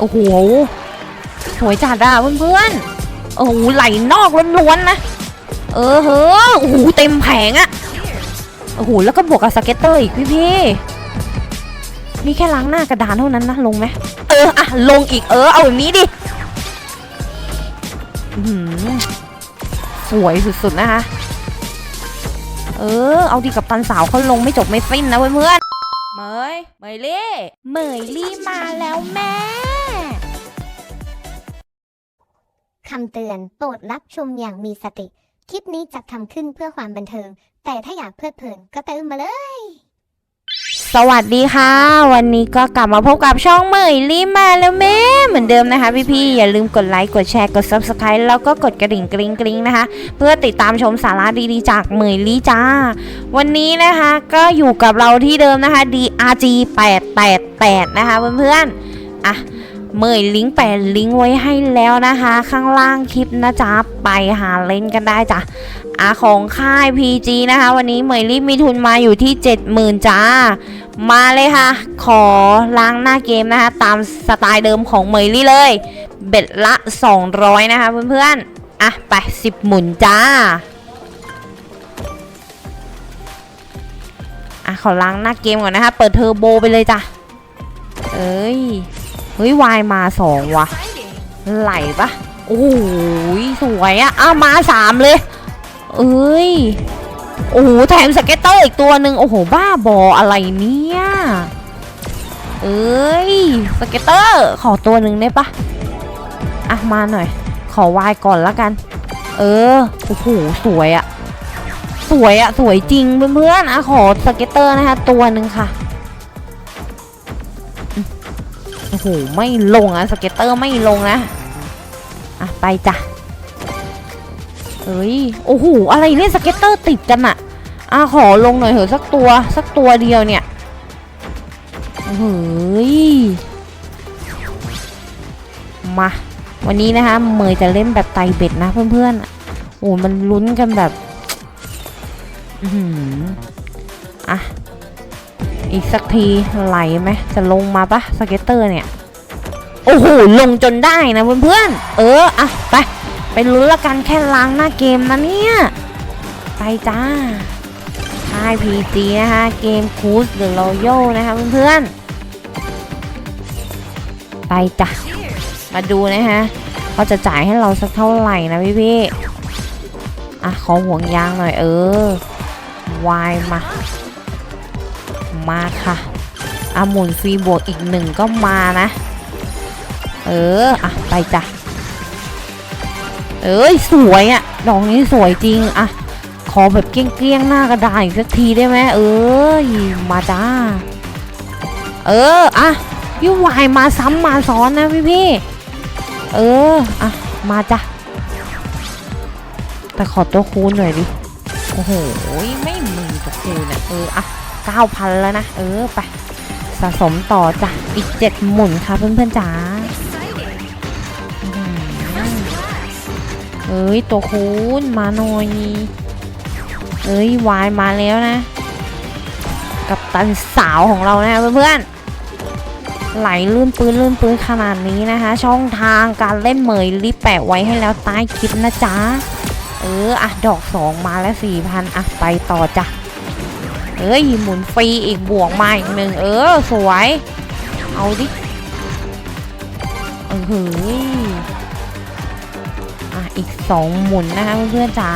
โอ้โหสวยจัดอะเพื่อนๆ โอ้โหไหลนอกล้วนๆนะ เออเฮ้อโอ้โหเต็มแผงอะโอ้โหแล้วก็บวกกับสเก็ตเตอร์อีกพี่พี่ๆนี่แค่ล้างหน้ากระดานเท่านั้นนะลงไหมเอออะลงอีกเออเอาแบบนี้ดิอื้อหือสวยสุดๆนะคะ เออ เอาดีกับตันสาวเขาลงไม่จบไม่สิ้นนะเพื่อนๆเมยเมยลี่ เมยลี่มาแล้วแม่ คำเตือน โปรดรับชมอย่างมีสติ คลิปนี้จัดทำขึ้นเพื่อความบันเทิง แต่ถ้าอยากเพลิดเพลินก็เติมมาเลย สวัสดีค่ะ วันนี้ก็กลับมาพบกับช่องเหมยลี่มาแล้วแม่เหมือนเดิมนะคะพี่ๆอย่าลืมกดไลค์กดแชร์กด subscribe แล้วก็กดกระดิ่งกริ๊งกริ๊งนะคะ เพื่อติดตามชมสาระดีๆจากเหมยลี่จ้า วันนี้นะคะก็อยู่กับเราที่เดิมนะคะ DRG 888นะคะเพื่อนๆอะ เหมยลิงก์แปะลิงก์ไว้ให้แล้วนะคะ ข้างล่างคลิปนะจ๊ะ ไปหาเล่นกันได้จ้ะอะของค่าย PG นะคะ วันนี้เหมยลี่มีทุนมาอยู่ที่ 70,000จ้า มาเลยค่ะ ขอล้างหน้าเกมนะคะ ตามสไตล์เดิมของเหมยลี่เลย เบ็ดละ 200 นะคะเพื่อนๆ อะ ไป 10 หมุนจ้าอะขอล้างหน้าเกมก่อนนะคะ เปิดเทอร์โบไปเลยจ้ะ เอ้ย ฮ้ยวายมาสองว่ะไหลปะโอ้โหสวยอะอ้าวมาสามเลย เอ้ยโอ้โหแถมสเก็ตเตอร์อีกตัวหนึ่งโอ้โหบ้าบออะไรเนี่ยเอ้ยสเก็ตเตอร์ขอตัวหนึ่งได้ปะอะมาหน่อย ขอวายก่อนละกัน เออโอ้โหสวยอะสวยอะสวยจริงเพื่อนๆอะขอสเก็ตเตอร์นะคะตัวหนึ่งค่ะ โอ้โหไม่ลงอะสเก็ตเตอร์ไม่ลงนะ อะ ไปจ้ะเอ้ย โอ้โห อะไรเนี่ยสเก็ตเตอร์ติดกันอะอะขอลงหน่อยเถอะสักตัว สักตัวเดียวเนี่ยเฮ้ย มา วันนี้นะคะ เมยจะเล่นแบบไตเบ็ดนะเพื่อนๆ โอ้มันลุ้นกันแบบ อือหืออะ อีกสักทีไหลไหมจะลงมาปะสเก็ตเตอร์เนี่ย โอ้โห ลงจนได้นะเพื่อนๆ เออ อะ ไป ไปลุ้นละกันแค่ล้างหน้าเกมนะเนี่ย ไปจ้าค่ายพีจีนะคะเกมคูสเดอะรอยัลนะคะเพื่อนๆ ไปจ้ะ มาดูนะคะเขาจะจ่ายให้เราสักเท่าไหร่นะพี่พี่ๆอะ ขอห่วงยางหน่อยเออวายมา มาค่ะอะหมุนฟรีบวกอีกหนึ่งก็มานะ เออ อะ ไปจ้ะ เอ้ย สวยอะดอกนี้สวยจริงอะขอแบบเกลี้ยงๆ หน้ากระดาษอีกสักทีได้ไหมเอ้ยมาจ้า เออ อะ พี่วายมาซ้ำมาซ้อนนะพี่พี่ เออ อะ มาจ้ะ แต่ขอตัวคูณหน่อยดิ โอ้โห ไม่มีตัวคูณอะเออ อะ เก้าพันแล้วนะ เออ ไป สะสมต่อจ้ะ อีกเจ็ดหมุนค่ะเพื่อนๆจ๋าเอ้ย ตัวคูณมาหน่อย เอ้ย วายมาแล้วนะ กับตันสาวของเรานะเพื่อนๆ ไหลลื่นปืนลื่นปืนขนาดนี้นะคะ ช่องทางการเล่นเหมยรีบแปะไว้ให้แล้วใต้คลิปนะจ๊ะ เออ อะ ดอกสองมาแล้วสี่พันอะ ไปต่อจ้ะ เอ้ยหมุนฟรีอีกบวกมาอีกหนึ่งเออ สวย เอาดิเออเฮ้ยอะอีกสองหมุนนะคะเพื่อนๆจ๋า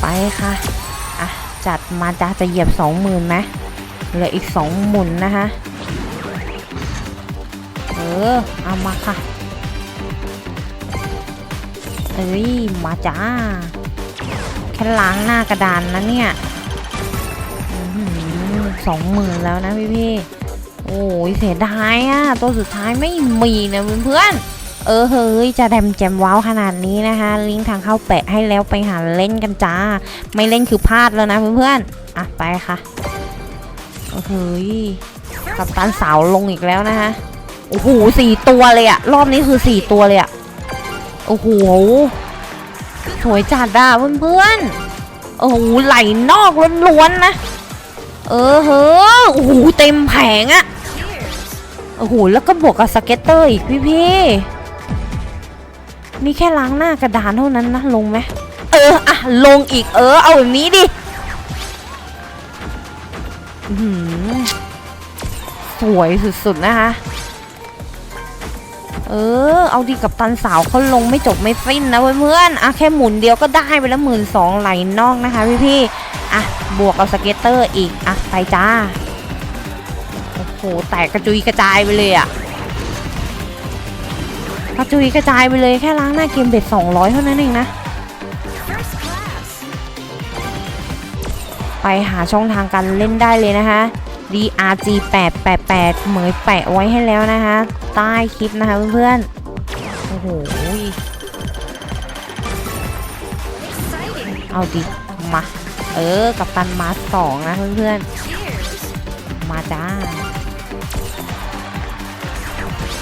ไปค่ะอะจัดมาจ้าจะเหยียบสองหมื่นไหมเหลืออีกสองหมุนนะคะเออเอามาค่ะเอ้ยมาจ้า ค่ล้างหน้ากระดานนะเนี่ยสองหมื่นแล้วนะพี่ๆโอ้ยเสียดายอะตัวสุดท้ายไม่มีนะเพื่อนเออเฮ้ยจะแดมแจมว้าวขนาดนี้นะคะ ลิงก์ทางเข้าแปะให้แล้วไปหาเล่นกันจ้า ไม่เล่นคือพลาดแล้วนะเพื่อนๆอะไปค่ะโอ้โหยกับตันสาวลงอีกแล้วนะคะโอ้โหสี่ตัวเลยอะรอบนี้คือสี่ตัวเลยอะโอ้โห สวยจัดอะเพื่อนๆโอ้โหไหลนอกล้วนๆนะ เออเฮ้อโอ้โหเต็มแผงอะโอ้โหแล้วก็บวกกับสเก็ตเตอร์อีกพี่พี่ๆนี่แค่ล้างหน้ากระดานเท่านั้นนะลงไหมเอออะลงอีกเออเอาแบบนี้ดิสวยสุดๆนะคะ เออ เอาดีกับตันสาวเขาลงไม่จบไม่สิ้นนะเพื่อนๆอะแค่หมุนเดียวก็ได้ไปแล้วหมื่นสองไหลนอกนะคะพี่ๆอะบวกกับสเก็ตเตอร์อีกอะไปจ้าโอ้โหแตกกระจุยกระจายไปเลยอะกระจุยกระจายไปเลยแค่ล้างหน้าเกมเบ็ด200เท่านั้นเองนะไปหาช่องทางการเล่นได้เลยนะคะ DRG 888เหมยแปะไว้ให้แล้วนะคะ ใต้คลิปนะคะเพื่อนๆ โอ้โห เอาดิ มา เออ กับตันมาสองนะเพื่อนๆ มาจ้า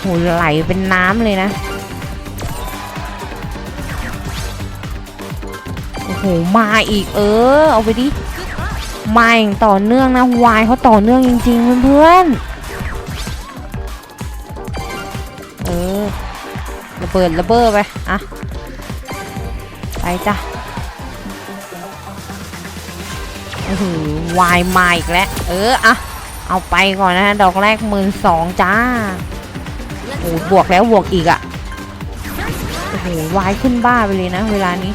โหไหลเป็นน้ำเลยนะ โอ้โห มาอีกเออ เอาไปดิ มาอย่างต่อเนื่องนะวายเขาต่อเนื่องจริงๆเพื่อนๆเออระเบิดระเบ้อไปอะไปจ้ะโอ้โหวายมาอีกแล้วเอออะเอาไปก่อนนะฮะดอกแรกหมื่นสองจ้าโอ้โหบวกแล้วบวกอีกอะ่ะโอ้โหวายขึ้นบ้าไปเลยนะ เวลานี้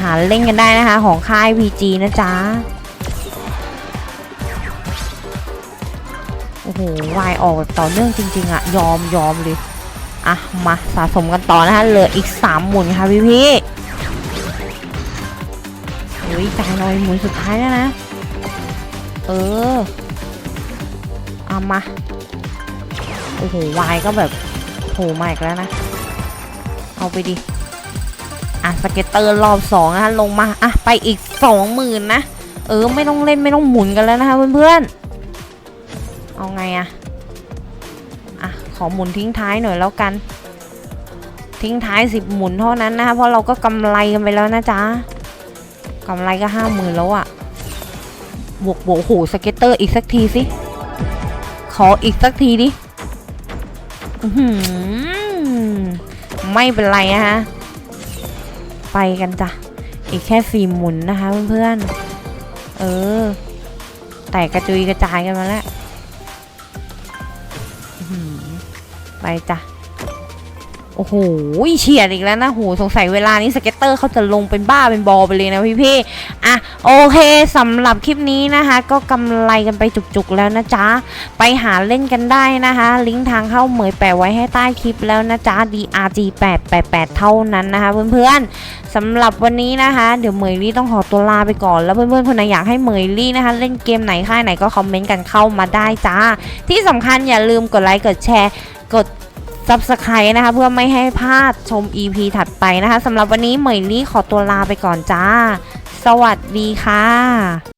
หาเล่นกันได้นะคะ ของค่าย PG นะจ๊ะ โอ้โหวายออกต่อเนื่องจริง ๆอะยอมยอมเลย อะ มาสะสมกันต่อนะคะ เหลืออีก 3 หมุนค่ะพี่พี่ๆเฮ้ยจ่ายหน่อยหมุนสุดท้ายแล้วนะ เออเอามา โอ้โหวายก็แบบโผล่มาอีกแล้วนะ เอาไปดิ อะสเก็ตเตอร์รอบสองนะคะลงมาอะไปอีกสองหมื่นนะเออไม่ต้องเล่นไม่ต้องหมุนกันแล้วนะคะเพื่อนๆเอาไงอะอะขอหมุนทิ้งท้ายหน่อยแล้วกัน ทิ้งท้ายสิบหมุนเท่านั้นนะคะเพราะเราก็กำไรกันไปแล้วนะจ๊ะกำไรก็ห้าหมื่นแล้วอะบวกบวกโหสเก็ตเตอร์อีกสักทีสิขออีกสักทีดิไม่เป็นไรนะคะ ไปกันจ้ะ อีกแค่สี่หมุนนะคะเพื่อนๆ เออ แตกกระจุยกระจายกันมาแล้ว ไปจ้ะ โอ้โหเฉียดอีกแล้วนะโหสงสัยเวลานี้สเก็ตเตอร์เขาจะลงเป็นบ้าเป็นบอไปเลยนะพี่พี่ๆอะโอเคสำหรับคลิปนี้นะคะ ก็กำไรกันไปจุกๆแล้วนะจ๊ะ ไปหาเล่นกันได้นะคะ ลิงก์ทางเข้าเหมยแปะไว้ให้ใต้คลิปแล้วนะจ๊ะ DRG 888 เท่านั้นนะคะ เพื่อนๆสำหรับวันนี้นะคะ เดี๋ยวเหมยลี่ต้องขอตัวลาไปก่อนแล้วเพื่อนๆคนไหนอยากให้เหมยลี่นะคะ เล่นเกมไหนค่ายไหนก็คอมเมนต์กันเข้ามาได้จ้า ที่สำคัญอย่าลืมกดไลค์กดแชร์กด Subscribe นะคะ เพื่อไม่ให้พลาดชม EP ถัดไปนะคะสำหรับวันนี้เหมยลี่ขอตัวลาไปก่อนจ้า สวัสดีค่ะ